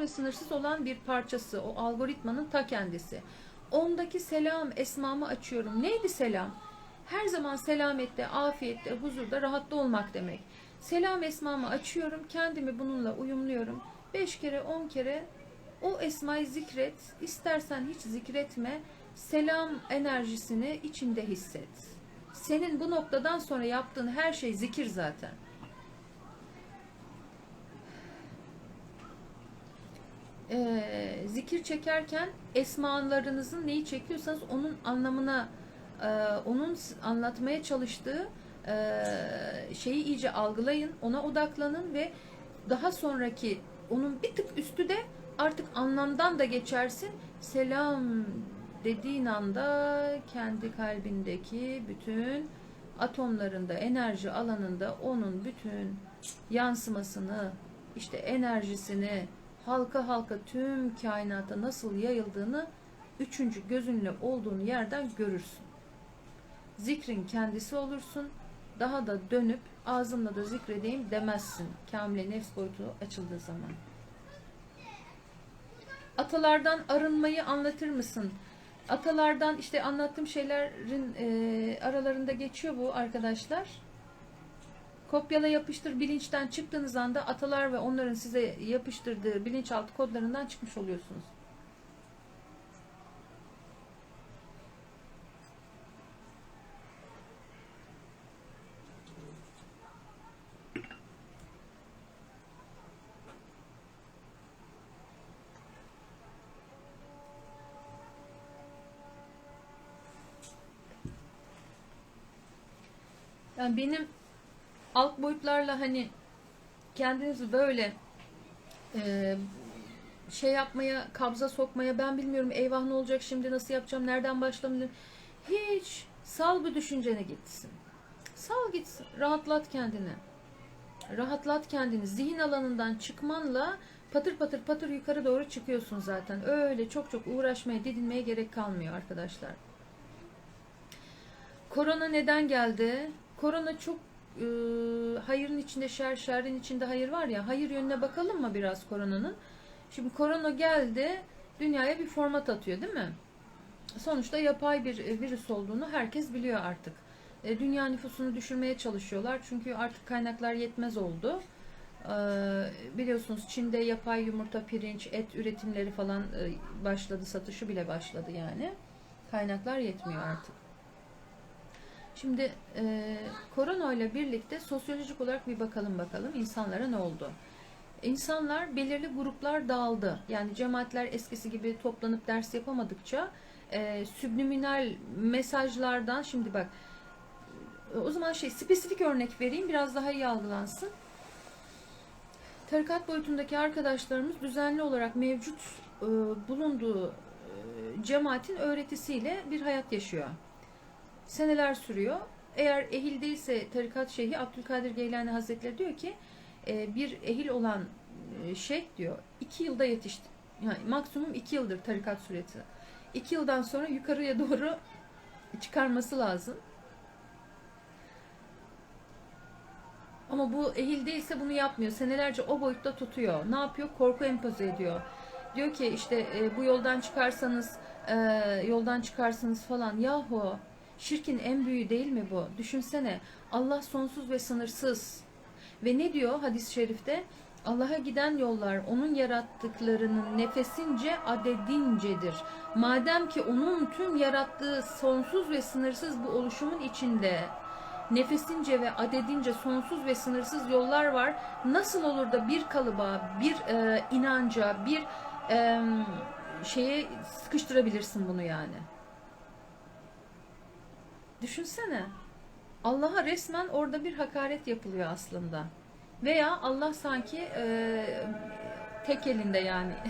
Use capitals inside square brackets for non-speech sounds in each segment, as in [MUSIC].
ve sınırsız olan bir parçası. O algoritmanın ta kendisi. Ondaki selam esmamı açıyorum. Neydi selam? Her zaman selamette, afiyette, huzurda, rahatta olmak demek. Selam esmamı açıyorum. Kendimi bununla uyumluyorum. Beş kere, on kere o esmayı zikret. İstersen hiç zikretme. Selam enerjisini içinde hisset. Senin bu noktadan sonra yaptığın her şey zikir zaten. Ee, zikir çekerken esmalarınızın neyi çekiyorsanız onun anlamına e, onun anlatmaya çalıştığı e, şeyi iyice algılayın, ona odaklanın ve daha sonraki onun bir tık üstü de artık anlamdan da geçersin. Selam dediğin anda kendi kalbindeki bütün atomlarında, enerji alanında onun bütün yansımasını, işte enerjisini halka halka tüm kainata nasıl yayıldığını üçüncü gözünle olduğun yerden görürsün. Zikrin kendisi olursun. Daha da dönüp ağzımla da zikredeyim demezsin. Kamile nefs boyutu açıldığı zaman. Atalardan arınmayı anlatır mısın? Atalardan işte anlattığım şeylerin e, aralarında geçiyor bu arkadaşlar. Kopyala yapıştır bilinçten çıktığınız anda atalar ve onların size yapıştırdığı bilinçaltı kodlarından çıkmış oluyorsunuz. Yani benim alt boyutlarla hani kendinizi böyle e, şey yapmaya, kabza sokmaya ben bilmiyorum eyvah ne olacak şimdi nasıl yapacağım, nereden başlamalıyım. Hiç sal bu düşüncene gitsin. Sal gitsin. Rahatlat kendini. Rahatlat kendini. Zihin alanından çıkmanla patır patır patır yukarı doğru çıkıyorsun zaten. Öyle çok çok uğraşmaya, didinmeye gerek kalmıyor arkadaşlar. Korona neden geldi? Korona çok e, hayırın içinde şer, şerrin içinde hayır var ya. Hayır yönüne bakalım mı biraz koronanın? Şimdi korona geldi, dünyaya bir format atıyor değil mi? Sonuçta yapay bir e, virüs olduğunu herkes biliyor artık. E, dünya nüfusunu düşürmeye çalışıyorlar. Çünkü artık kaynaklar yetmez oldu. E, biliyorsunuz Çin'de yapay yumurta, pirinç, et üretimleri falan e, başladı. Satışı bile başladı yani. Kaynaklar yetmiyor artık. Şimdi e, korona ile birlikte sosyolojik olarak bir bakalım bakalım insanlara ne oldu? İnsanlar belirli gruplar dağıldı. Yani cemaatler eskisi gibi toplanıp ders yapamadıkça e, subliminal mesajlardan şimdi bak o zaman şey spesifik örnek vereyim biraz daha iyi algılansın. Tarikat boyutundaki arkadaşlarımız düzenli olarak mevcut e, bulunduğu e, cemaatin öğretisiyle bir hayat yaşıyor seneler sürüyor. Eğer ehil değilse tarikat şeyhi Abdülkadir Geylani Hazretleri diyor ki e, bir ehil olan e, şeyh diyor iki yılda yetişti. Yani maksimum iki yıldır tarikat süreti. İki yıldan sonra yukarıya doğru çıkarması lazım. Ama bu ehil değilse bunu yapmıyor. Senelerce o boyutta tutuyor. Ne yapıyor? Korku empoze ediyor. Diyor ki işte e, bu yoldan çıkarsanız yoldan çıkarsınız falan. Yahu Şirkin en büyüğü değil mi bu? Düşünsene Allah sonsuz ve sınırsız. Ve ne diyor hadis-i şerifte? Allah'a giden yollar onun yarattıklarının nefesince adedincedir. Madem ki onun tüm yarattığı sonsuz ve sınırsız bu oluşumun içinde nefesince ve adedince sonsuz ve sınırsız yollar var. Nasıl olur da bir kalıba, bir e, inanca, bir e, şeye sıkıştırabilirsin bunu yani? Düşünsene. Allah'a resmen orada bir hakaret yapılıyor aslında. Veya Allah sanki e, tek elinde yani. [LAUGHS]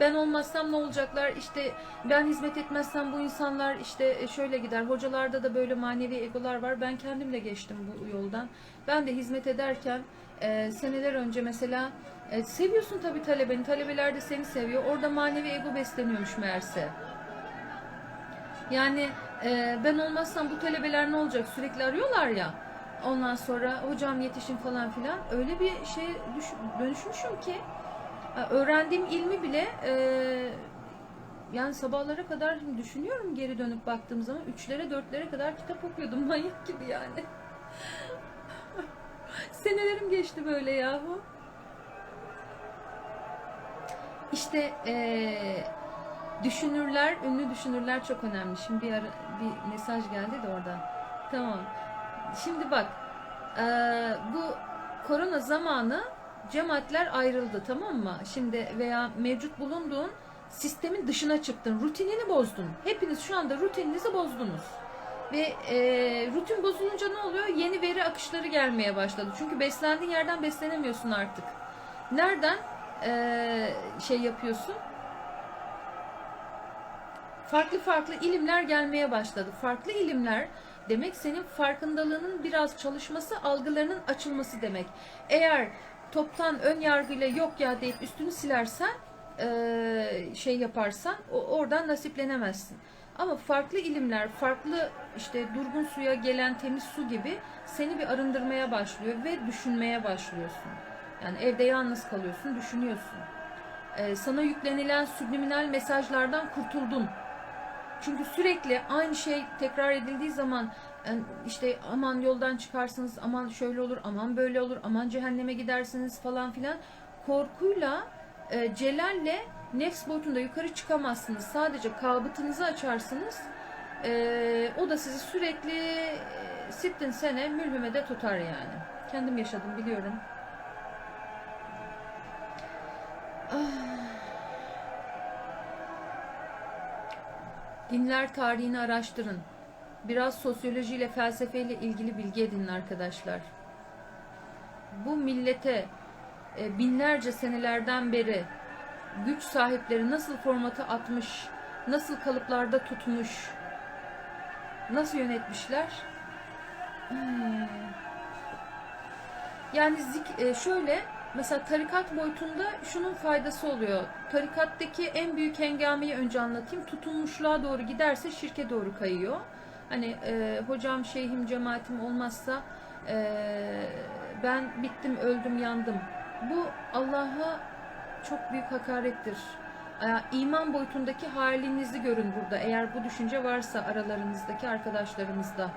ben olmazsam ne olacaklar? İşte ben hizmet etmezsem bu insanlar işte şöyle gider. Hocalarda da böyle manevi egolar var. Ben kendim de geçtim bu yoldan. Ben de hizmet ederken e, seneler önce mesela e, seviyorsun tabii talebeni. Talebeler de seni seviyor. Orada manevi ego besleniyormuş meğerse. Yani e, ben olmazsam bu talebeler ne olacak sürekli arıyorlar ya. Ondan sonra hocam yetişin falan filan. Öyle bir şey dönüşmüşüm ki e, öğrendiğim ilmi bile e, yani sabahlara kadar düşünüyorum geri dönüp baktığım zaman üçlere dörtlere kadar kitap okuyordum [LAUGHS] manyak gibi yani. [LAUGHS] Senelerim geçti böyle yahu. İşte eee, düşünürler, ünlü düşünürler çok önemli. Şimdi bir, ara, bir mesaj geldi de oradan. Tamam. Şimdi bak, eee, bu korona zamanı cemaatler ayrıldı tamam mı? Şimdi veya mevcut bulunduğun sistemin dışına çıktın, rutinini bozdun. Hepiniz şu anda rutininizi bozdunuz. Ve eee, rutin bozulunca ne oluyor? Yeni veri akışları gelmeye başladı. Çünkü beslendiğin yerden beslenemiyorsun artık. Nereden eee, şey yapıyorsun? Farklı farklı ilimler gelmeye başladı. Farklı ilimler demek senin farkındalığının biraz çalışması, algılarının açılması demek. Eğer toptan ön yargıyla yok ya deyip üstünü silersen eee, şey yaparsan oradan nasiplenemezsin. Ama farklı ilimler, farklı işte durgun suya gelen temiz su gibi seni bir arındırmaya başlıyor ve düşünmeye başlıyorsun. Yani evde yalnız kalıyorsun, düşünüyorsun. Ee, sana yüklenilen subliminal mesajlardan kurtuldun. Çünkü sürekli aynı şey tekrar edildiği zaman işte aman yoldan çıkarsınız, aman şöyle olur, aman böyle olur, aman cehenneme gidersiniz falan filan korkuyla, e, celalle nefs boyutunda yukarı çıkamazsınız. Sadece kabıtınızı açarsınız. E, o da sizi sürekli e, sittin sene mülhümede tutar yani. Kendim yaşadım biliyorum. Dinler tarihini araştırın. Biraz sosyolojiyle, felsefeyle ilgili bilgi edinin arkadaşlar. Bu millete e, binlerce senelerden beri güç sahipleri nasıl formata atmış, nasıl kalıplarda tutmuş, nasıl yönetmişler? Hmm. Yani e, şöyle mesela tarikat boyutunda şunun faydası oluyor. Tarikattaki en büyük hengameyi önce anlatayım. Tutunmuşluğa doğru giderse şirke doğru kayıyor. Hani e, hocam şeyhim cemaatim olmazsa e, ben bittim öldüm yandım. Bu Allah'a çok büyük hakarettir. E, İman boyutundaki halinizi görün burada. Eğer bu düşünce varsa aralarınızdaki arkadaşlarımızda.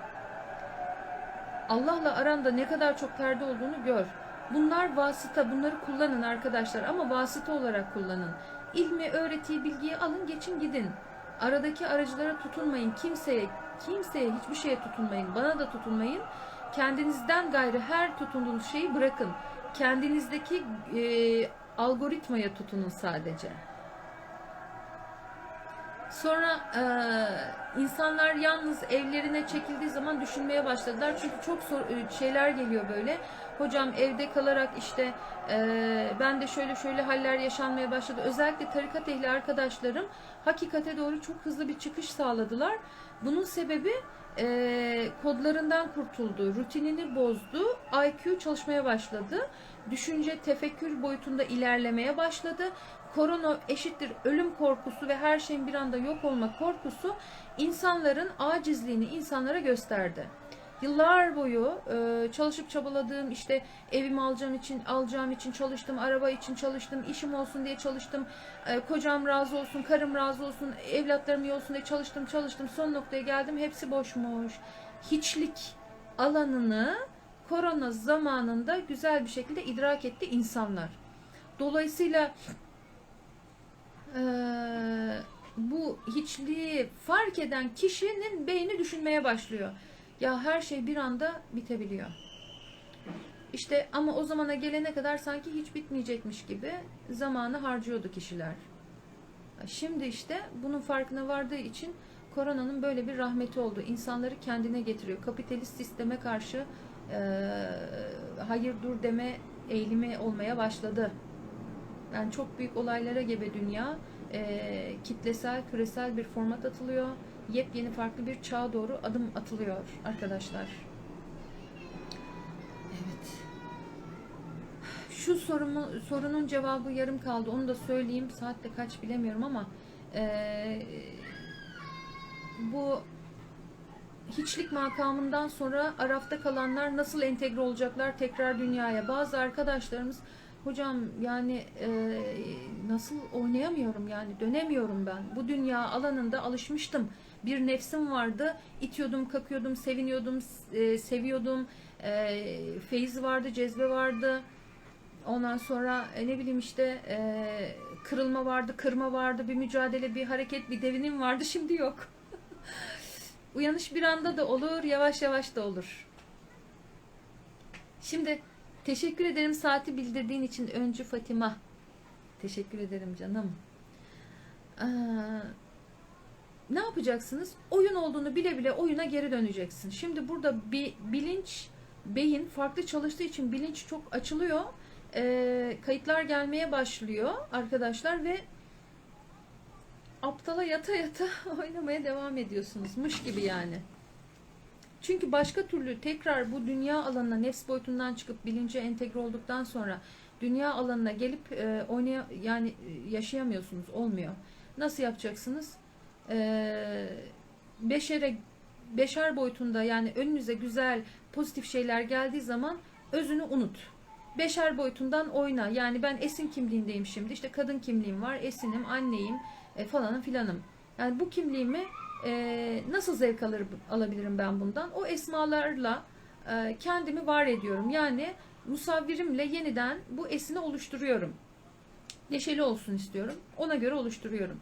Allah'la aranda ne kadar çok perde olduğunu gör. Bunlar vasıta, bunları kullanın arkadaşlar ama vasıta olarak kullanın. İlmi, öğretiyi, bilgiyi alın, geçin gidin. Aradaki aracılara tutunmayın. Kimseye, kimseye hiçbir şeye tutunmayın. Bana da tutunmayın. Kendinizden gayrı her tutunduğunuz şeyi bırakın. Kendinizdeki e, algoritmaya tutunun sadece. Sonra e, insanlar yalnız evlerine çekildiği zaman düşünmeye başladılar. Çünkü çok sor- e, şeyler geliyor böyle. Hocam evde kalarak işte e, ben de şöyle şöyle haller yaşanmaya başladı. Özellikle tarikat ehli arkadaşlarım hakikate doğru çok hızlı bir çıkış sağladılar. Bunun sebebi e, kodlarından kurtuldu, rutinini bozdu, IQ çalışmaya başladı. Düşünce, tefekkür boyutunda ilerlemeye başladı korona eşittir ölüm korkusu ve her şeyin bir anda yok olma korkusu insanların acizliğini insanlara gösterdi. Yıllar boyu e, çalışıp çabaladığım işte evimi alacağım için alacağım için çalıştım, araba için çalıştım, işim olsun diye çalıştım, e, kocam razı olsun, karım razı olsun, evlatlarım iyi olsun diye çalıştım, çalıştım. Son noktaya geldim, hepsi boşmuş. Hiçlik alanını korona zamanında güzel bir şekilde idrak etti insanlar. Dolayısıyla bu hiçliği fark eden kişinin beyni düşünmeye başlıyor. Ya her şey bir anda bitebiliyor. İşte ama o zamana gelene kadar sanki hiç bitmeyecekmiş gibi zamanı harcıyordu kişiler. Şimdi işte bunun farkına vardığı için koronanın böyle bir rahmeti oldu. İnsanları kendine getiriyor. Kapitalist sisteme karşı e, hayır dur deme eğilimi olmaya başladı. Yani çok büyük olaylara gebe dünya. E, kitlesel, küresel bir format atılıyor. Yepyeni farklı bir çağa doğru adım atılıyor arkadaşlar. Evet. Şu sorumu, sorunun cevabı yarım kaldı. Onu da söyleyeyim. Saatte kaç bilemiyorum ama e, bu hiçlik makamından sonra arafta kalanlar nasıl entegre olacaklar tekrar dünyaya? Bazı arkadaşlarımız hocam yani e, nasıl oynayamıyorum yani dönemiyorum ben. Bu dünya alanında alışmıştım. Bir nefsim vardı. itiyordum, kakıyordum, seviniyordum, e, seviyordum. E, feyiz vardı, cezbe vardı. Ondan sonra e, ne bileyim işte e, kırılma vardı, kırma vardı, bir mücadele, bir hareket, bir devinim vardı. [LAUGHS] Şimdi yok. Uyanış bir anda da olur, yavaş yavaş da olur. Şimdi teşekkür ederim saati bildirdiğin için öncü Fatima. Teşekkür ederim canım. Ee, ne yapacaksınız? Oyun olduğunu bile bile oyuna geri döneceksin. Şimdi burada bir bilinç, beyin farklı çalıştığı için bilinç çok açılıyor. Ee, kayıtlar gelmeye başlıyor arkadaşlar ve aptala yata yata [LAUGHS] oynamaya devam ediyorsunuz. Mış gibi yani. Çünkü başka türlü tekrar bu dünya alanına nefs boyutundan çıkıp bilince entegre olduktan sonra dünya alanına gelip e, oynaya yani e, yaşayamıyorsunuz. Olmuyor. Nasıl yapacaksınız? E, beşere beşer boyutunda yani önünüze güzel pozitif şeyler geldiği zaman özünü unut. Beşer boyutundan oyna. Yani ben esin kimliğindeyim şimdi. İşte kadın kimliğim var. Esinim, anneyim e, falanım filanım. Yani bu kimliğimi e, nasıl zevk alır, alabilirim ben bundan? O esmalarla e, kendimi var ediyorum. Yani musavvirimle yeniden bu esini oluşturuyorum. Neşeli olsun istiyorum. Ona göre oluşturuyorum.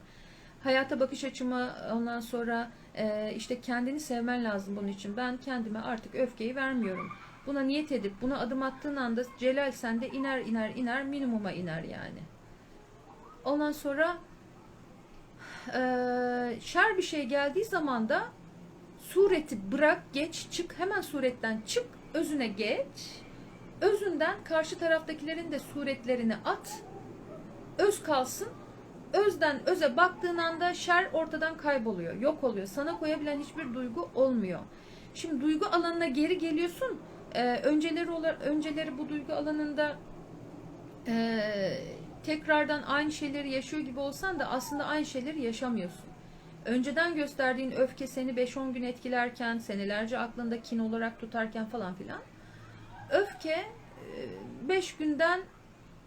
Hayata bakış açımı ondan sonra e, işte kendini sevmen lazım bunun için. Ben kendime artık öfkeyi vermiyorum. Buna niyet edip buna adım attığın anda celal sende iner iner iner minimuma iner yani. Ondan sonra e, şer bir şey geldiği zaman da sureti bırak geç çık hemen suretten çık özüne geç. Özünden karşı taraftakilerin de suretlerini at. Öz kalsın. Özden öze baktığın anda şer ortadan kayboluyor yok oluyor. Sana koyabilen hiçbir duygu olmuyor. Şimdi duygu alanına geri geliyorsun. Ee, önceleri önceleri bu duygu alanında e, tekrardan aynı şeyleri yaşıyor gibi olsan da aslında aynı şeyleri yaşamıyorsun. Önceden gösterdiğin öfke seni 5-10 gün etkilerken, senelerce aklında kin olarak tutarken falan filan. Öfke 5 günden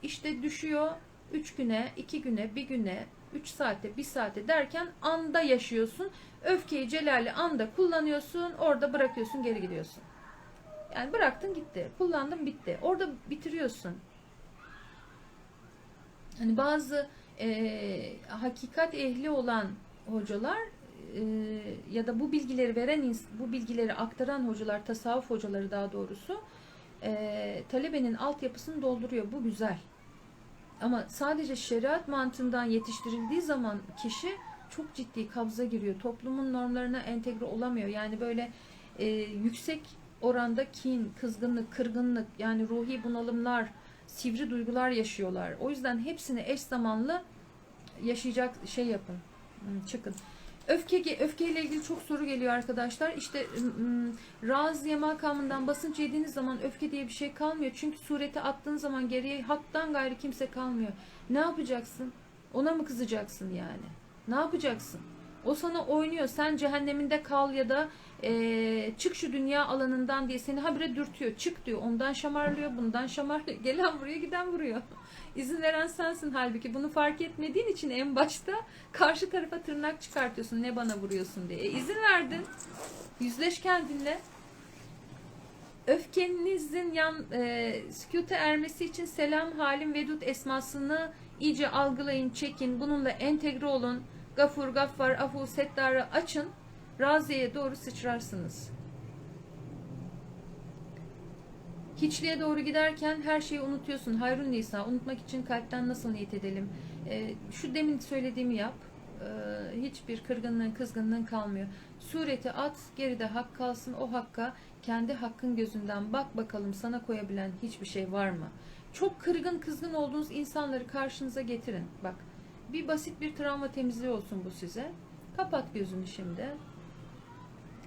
işte düşüyor 3 güne, 2 güne, 1 güne, 3 saate, 1 saate derken anda yaşıyorsun. Öfkeyi celali anda kullanıyorsun, orada bırakıyorsun, geri gidiyorsun. Yani bıraktın gitti, kullandın bitti. Orada bitiriyorsun. Hani bazı e, hakikat ehli olan hocalar e, ya da bu bilgileri veren bu bilgileri aktaran hocalar tasavvuf hocaları daha doğrusu e, talebenin altyapısını dolduruyor. Bu güzel. Ama sadece şeriat mantığından yetiştirildiği zaman kişi çok ciddi kabza giriyor. Toplumun normlarına entegre olamıyor. Yani böyle e, yüksek oranda kin kızgınlık kırgınlık yani ruhi bunalımlar sivri duygular yaşıyorlar. O yüzden hepsini eş zamanlı yaşayacak şey yapın. Hmm, Çıkın. Öfke öfkeyle ilgili çok soru geliyor arkadaşlar. İşte hmm, raziye makamından basınç yediğiniz zaman öfke diye bir şey kalmıyor. Çünkü sureti attığın zaman geriye haktan gayrı kimse kalmıyor. Ne yapacaksın? Ona mı kızacaksın yani? Ne yapacaksın? O sana oynuyor. Sen cehenneminde kal ya da e, çık şu dünya alanından diye seni habire dürtüyor. Çık diyor. Ondan şamarlıyor, bundan şamarlıyor. [LAUGHS] Gelen vuruyor, giden vuruyor. İzin veren sensin halbuki. Bunu fark etmediğin için en başta karşı tarafa tırnak çıkartıyorsun. Ne bana vuruyorsun diye. E, izin verdin. Yüzleş kendinle. Öfkenizin yan e, sükute ermesi için selam, halim, vedut esmasını iyice algılayın, çekin. Bununla entegre olun. Gafur, Gaffar, Afu, Settar'ı açın. Raziye'ye doğru sıçrarsınız. Hiçliğe doğru giderken her şeyi unutuyorsun. Hayrun Nisa. Unutmak için kalpten nasıl niyet edelim? Ee, şu demin söylediğimi yap. Ee, hiçbir kırgınlığın, kızgınlığın kalmıyor. Sureti at, geride hak kalsın. O hakka kendi hakkın gözünden bak bakalım sana koyabilen hiçbir şey var mı? Çok kırgın, kızgın olduğunuz insanları karşınıza getirin. Bak, bir basit bir travma temizliği olsun bu size. Kapat gözünü şimdi.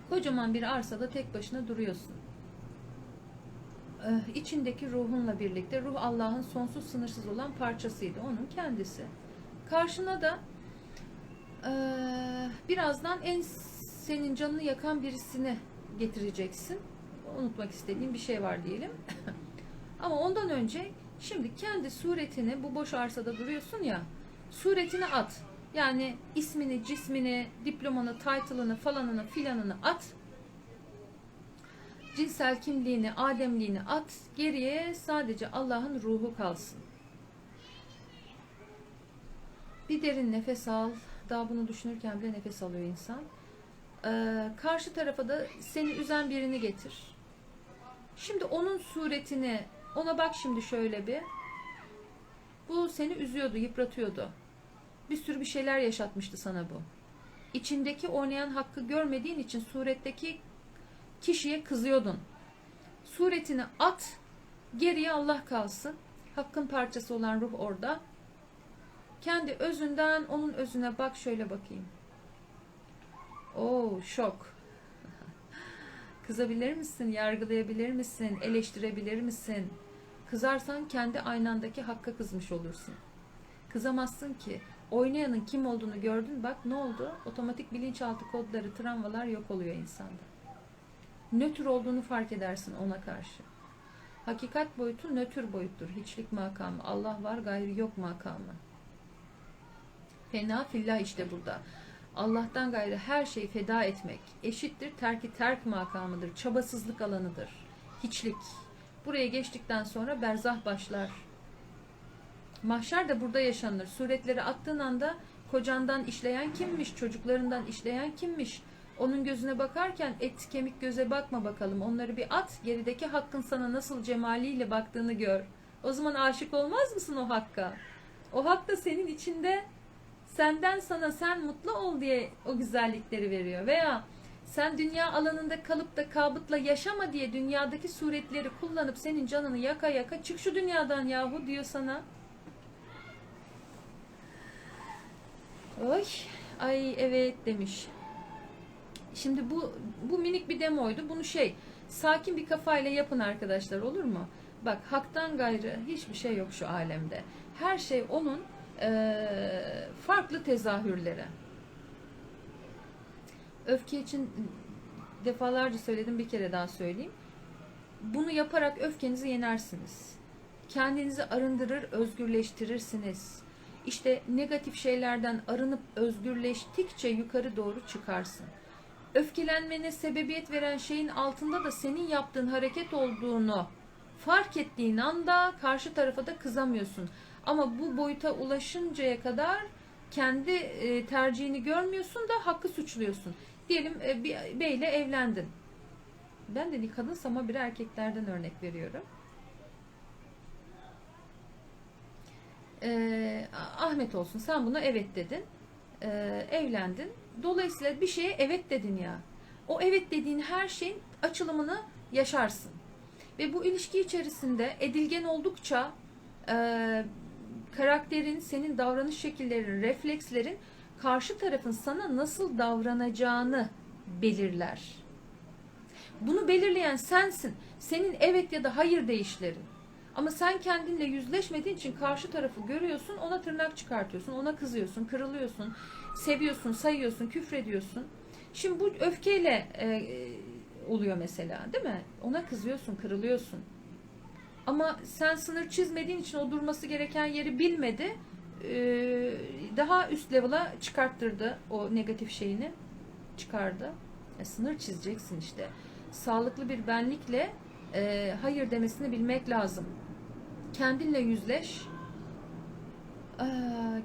Kocaman bir arsada tek başına duruyorsun. Ee, içindeki ruhunla birlikte ruh Allah'ın sonsuz sınırsız olan parçasıydı. Onun kendisi. Karşına da ee, birazdan en senin canını yakan birisini getireceksin. Unutmak istediğin bir şey var diyelim. [LAUGHS] Ama ondan önce şimdi kendi suretini bu boş arsada duruyorsun ya suretini at. Yani ismini, cismini, diplomanı, title'ını, falanını, filanını at. Cinsel kimliğini, ademliğini at. Geriye sadece Allah'ın ruhu kalsın. Bir derin nefes al. Daha bunu düşünürken bile nefes alıyor insan. Ee, karşı tarafa da seni üzen birini getir. Şimdi onun suretini, ona bak şimdi şöyle bir. Bu seni üzüyordu, yıpratıyordu. Bir sürü bir şeyler yaşatmıştı sana bu. İçindeki oynayan hakkı görmediğin için suretteki kişiye kızıyordun. Suretini at, geriye Allah kalsın. Hakkın parçası olan ruh orada. Kendi özünden onun özüne bak şöyle bakayım. Oo şok. [LAUGHS] Kızabilir misin? Yargılayabilir misin? Eleştirebilir misin? Kızarsan kendi aynandaki hakka kızmış olursun. Kızamazsın ki. Oynayanın kim olduğunu gördün bak ne oldu? Otomatik bilinçaltı kodları, travmalar yok oluyor insanda. Nötr olduğunu fark edersin ona karşı. Hakikat boyutu nötr boyuttur. Hiçlik makamı. Allah var gayrı yok makamı. Fena fillah işte burada. Allah'tan gayrı her şeyi feda etmek eşittir terki terk makamıdır. Çabasızlık alanıdır. Hiçlik. Buraya geçtikten sonra berzah başlar. Mahşer de burada yaşanır. Suretleri attığın anda kocandan işleyen kimmiş, çocuklarından işleyen kimmiş? Onun gözüne bakarken et kemik göze bakma bakalım. Onları bir at. Gerideki hakkın sana nasıl cemaliyle baktığını gör. O zaman aşık olmaz mısın o hakka? O hak da senin içinde senden sana sen mutlu ol diye o güzellikleri veriyor. Veya sen dünya alanında kalıp da kabıtla yaşama diye dünyadaki suretleri kullanıp senin canını yaka yaka çık şu dünyadan yahu diyor sana. Oy, ay evet demiş. Şimdi bu bu minik bir demoydu. Bunu şey sakin bir kafayla yapın arkadaşlar olur mu? Bak haktan gayrı hiçbir şey yok şu alemde. Her şey onun eee, farklı tezahürleri. Öfke için defalarca söyledim bir kere daha söyleyeyim. Bunu yaparak öfkenizi yenersiniz. Kendinizi arındırır, özgürleştirirsiniz. İşte negatif şeylerden arınıp özgürleştikçe yukarı doğru çıkarsın. Öfkelenmene sebebiyet veren şeyin altında da senin yaptığın hareket olduğunu fark ettiğin anda karşı tarafa da kızamıyorsun. Ama bu boyuta ulaşıncaya kadar kendi e, tercihini görmüyorsun da hakkı suçluyorsun. Diyelim e, bir beyle evlendin. Ben de kadınsam ama bir erkeklerden örnek veriyorum. Ee, Ahmet olsun sen buna evet dedin. Ee, evlendin. Dolayısıyla bir şeye evet dedin ya. O evet dediğin her şeyin açılımını yaşarsın. Ve bu ilişki içerisinde edilgen oldukça e, karakterin, senin davranış şekillerin, reflekslerin karşı tarafın sana nasıl davranacağını belirler. Bunu belirleyen sensin. Senin evet ya da hayır değişlerin. Ama sen kendinle yüzleşmediğin için karşı tarafı görüyorsun, ona tırnak çıkartıyorsun, ona kızıyorsun, kırılıyorsun, seviyorsun, sayıyorsun, küfrediyorsun. Şimdi bu öfkeyle e, oluyor mesela değil mi? Ona kızıyorsun, kırılıyorsun. Ama sen sınır çizmediğin için o durması gereken yeri bilmedi. e, daha üst level'a çıkarttırdı o negatif şeyini. Çıkardı. E, sınır çizeceksin işte. Sağlıklı bir benlikle e, hayır demesini bilmek lazım. Kendinle yüzleş. Aa,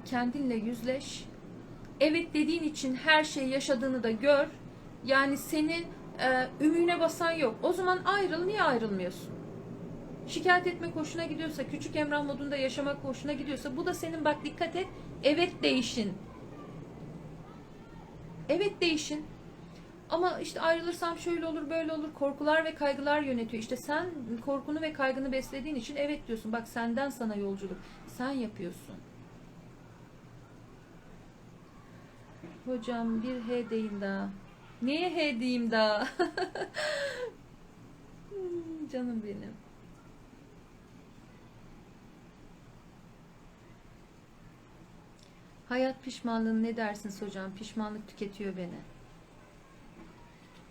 kendinle yüzleş. Evet dediğin için her şeyi yaşadığını da gör. Yani seni e, ümüğüne basan yok. O zaman ayrıl. Niye ayrılmıyorsun? Şikayet etmek hoşuna gidiyorsa, küçük Emrah modunda yaşamak hoşuna gidiyorsa bu da senin bak dikkat et. Evet değişin. Evet değişin. Ama işte ayrılırsam şöyle olur böyle olur korkular ve kaygılar yönetiyor. İşte sen korkunu ve kaygını beslediğin için evet diyorsun. Bak senden sana yolculuk. Sen yapıyorsun. Hocam bir H deyin daha. Neye H diyeyim daha? [LAUGHS] Canım benim. Hayat pişmanlığı ne dersiniz hocam? Pişmanlık tüketiyor beni.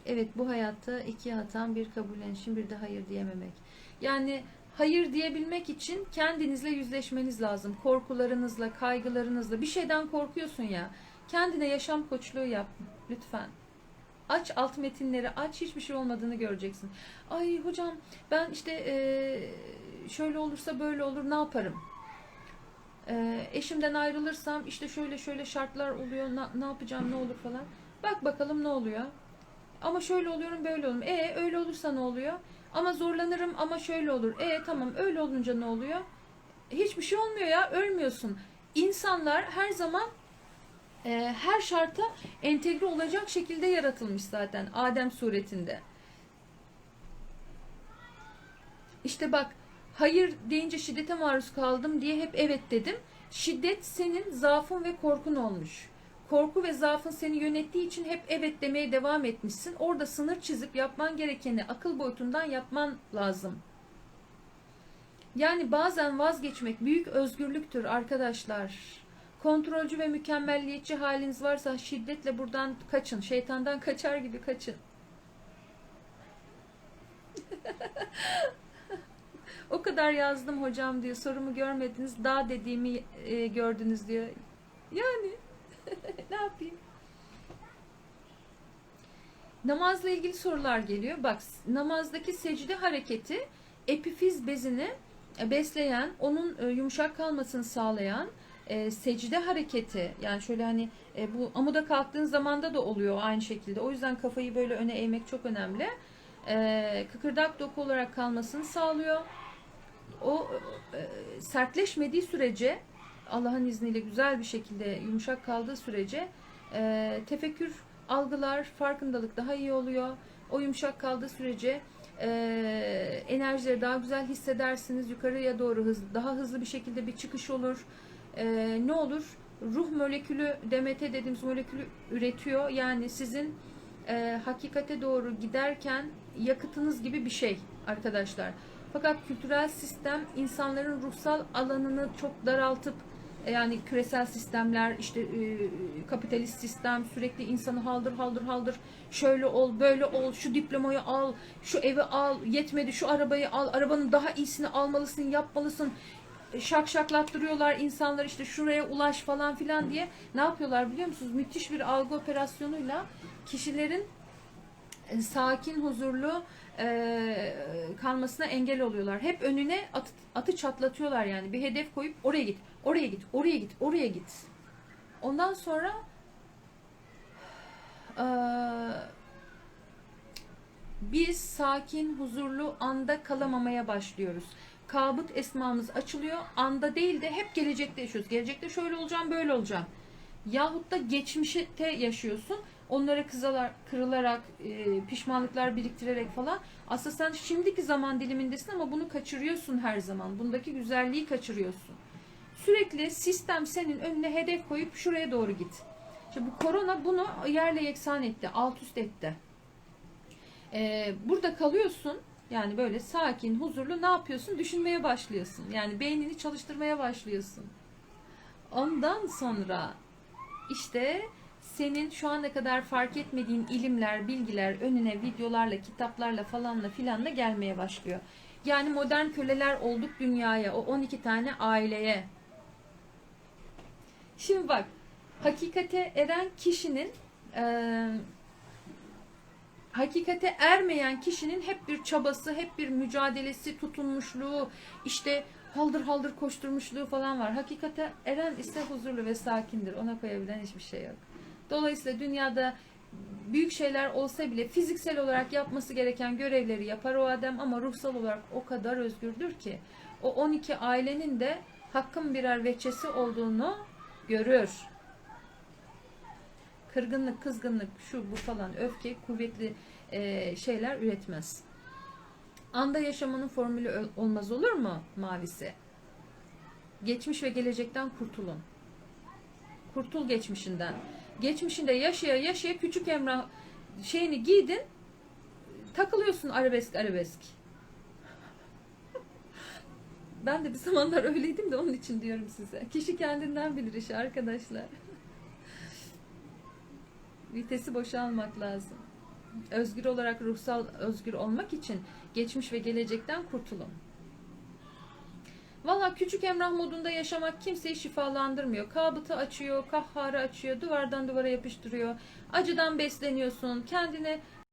Evet bu hayatta iki hatan bir kabullenişin bir de hayır diyememek. Yani hayır diyebilmek için kendinizle yüzleşmeniz lazım. Korkularınızla, kaygılarınızla. Bir şeyden korkuyorsun ya. Kendine yaşam koçluğu yap lütfen. Aç alt metinleri aç hiçbir şey olmadığını göreceksin. Ay hocam ben işte eee, şöyle olursa böyle olur ne yaparım? Eee, eşimden ayrılırsam işte şöyle şöyle şartlar oluyor na- ne yapacağım ne olur falan. Bak bakalım ne oluyor. Ama şöyle oluyorum böyle olurum. E öyle olursa ne oluyor? Ama zorlanırım ama şöyle olur. E tamam öyle olunca ne oluyor? Hiçbir şey olmuyor ya ölmüyorsun. İnsanlar her zaman e, her şarta entegre olacak şekilde yaratılmış zaten Adem suretinde. İşte bak hayır deyince şiddete maruz kaldım diye hep evet dedim. Şiddet senin zaafın ve korkun olmuş. Korku ve zaafın seni yönettiği için hep evet demeye devam etmişsin. Orada sınır çizip yapman gerekeni akıl boyutundan yapman lazım. Yani bazen vazgeçmek büyük özgürlüktür arkadaşlar. Kontrolcü ve mükemmelliyetçi haliniz varsa şiddetle buradan kaçın. Şeytandan kaçar gibi kaçın. [LAUGHS] o kadar yazdım hocam diyor. Sorumu görmediniz. Daha dediğimi e, gördünüz diyor. Yani ne yapayım? Namazla ilgili sorular geliyor. Bak namazdaki secde hareketi epifiz bezini e, besleyen, onun e, yumuşak kalmasını sağlayan e, secde hareketi yani şöyle hani e, bu amuda kalktığın zamanda da oluyor aynı şekilde. O yüzden kafayı böyle öne eğmek çok önemli. E, kıkırdak doku olarak kalmasını sağlıyor. O e, sertleşmediği sürece Allah'ın izniyle güzel bir şekilde yumuşak kaldığı sürece e, tefekkür algılar, farkındalık daha iyi oluyor. O yumuşak kaldığı sürece e, enerjileri daha güzel hissedersiniz. Yukarıya doğru hızlı, daha hızlı bir şekilde bir çıkış olur. E, ne olur? Ruh molekülü DMT dediğimiz molekülü üretiyor. Yani sizin e, hakikate doğru giderken yakıtınız gibi bir şey arkadaşlar. Fakat kültürel sistem insanların ruhsal alanını çok daraltıp yani küresel sistemler işte e, kapitalist sistem sürekli insanı haldır haldır haldır. Şöyle ol böyle ol şu diplomayı al şu evi al yetmedi şu arabayı al arabanın daha iyisini almalısın yapmalısın. E, şak şaklattırıyorlar insanlar işte şuraya ulaş falan filan diye. Ne yapıyorlar biliyor musunuz? Müthiş bir algı operasyonuyla kişilerin e, sakin huzurlu e, kalmasına engel oluyorlar. Hep önüne atı, atı çatlatıyorlar yani. Bir hedef koyup oraya git, oraya git, oraya git, oraya git. Ondan sonra e, biz sakin, huzurlu anda kalamamaya başlıyoruz. Kabut esmamız açılıyor. Anda değil de hep gelecekte yaşıyoruz. Gelecekte şöyle olacağım, böyle olacağım. Yahut da geçmişte yaşıyorsun onlara kızalar, kırılarak, e, pişmanlıklar biriktirerek falan. Aslında sen şimdiki zaman dilimindesin ama bunu kaçırıyorsun her zaman. Bundaki güzelliği kaçırıyorsun. Sürekli sistem senin önüne hedef koyup şuraya doğru git. İşte bu korona bunu yerle yeksan etti, alt üst etti. E, burada kalıyorsun. Yani böyle sakin, huzurlu ne yapıyorsun? Düşünmeye başlıyorsun. Yani beynini çalıştırmaya başlıyorsun. Ondan sonra işte senin şu ana kadar fark etmediğin ilimler, bilgiler önüne videolarla, kitaplarla falanla filanla gelmeye başlıyor. Yani modern köleler olduk dünyaya, o 12 tane aileye. Şimdi bak, hakikate eren kişinin e, hakikate ermeyen kişinin hep bir çabası, hep bir mücadelesi, tutunmuşluğu, işte haldır haldır koşturmuşluğu falan var. Hakikate eren ise huzurlu ve sakindir. Ona koyabilen hiçbir şey yok. Dolayısıyla dünyada büyük şeyler olsa bile fiziksel olarak yapması gereken görevleri yapar o adam ama ruhsal olarak o kadar özgürdür ki o 12 ailenin de hakkın birer veçesi olduğunu görür. Kırgınlık, kızgınlık, şu bu falan öfke kuvvetli e, şeyler üretmez. Anda yaşamanın formülü olmaz olur mu mavisi? Geçmiş ve gelecekten kurtulun. Kurtul geçmişinden. Geçmişinde yaşaya yaşaya küçük Emrah şeyini giydin takılıyorsun arabesk arabesk. [LAUGHS] Ben de bir zamanlar öyleydim de onun için diyorum size. Kişi kendinden bilir işi arkadaşlar. [LAUGHS] Vitesi boşalmak lazım. özgür olarak ruhsal özgür olmak için geçmiş ve gelecekten kurtulun. Valla küçük emrah modunda yaşamak kimseyi şifalandırmıyor. Kabıtı açıyor, kahharı açıyor, duvardan duvara yapıştırıyor. Acıdan besleniyorsun, kendine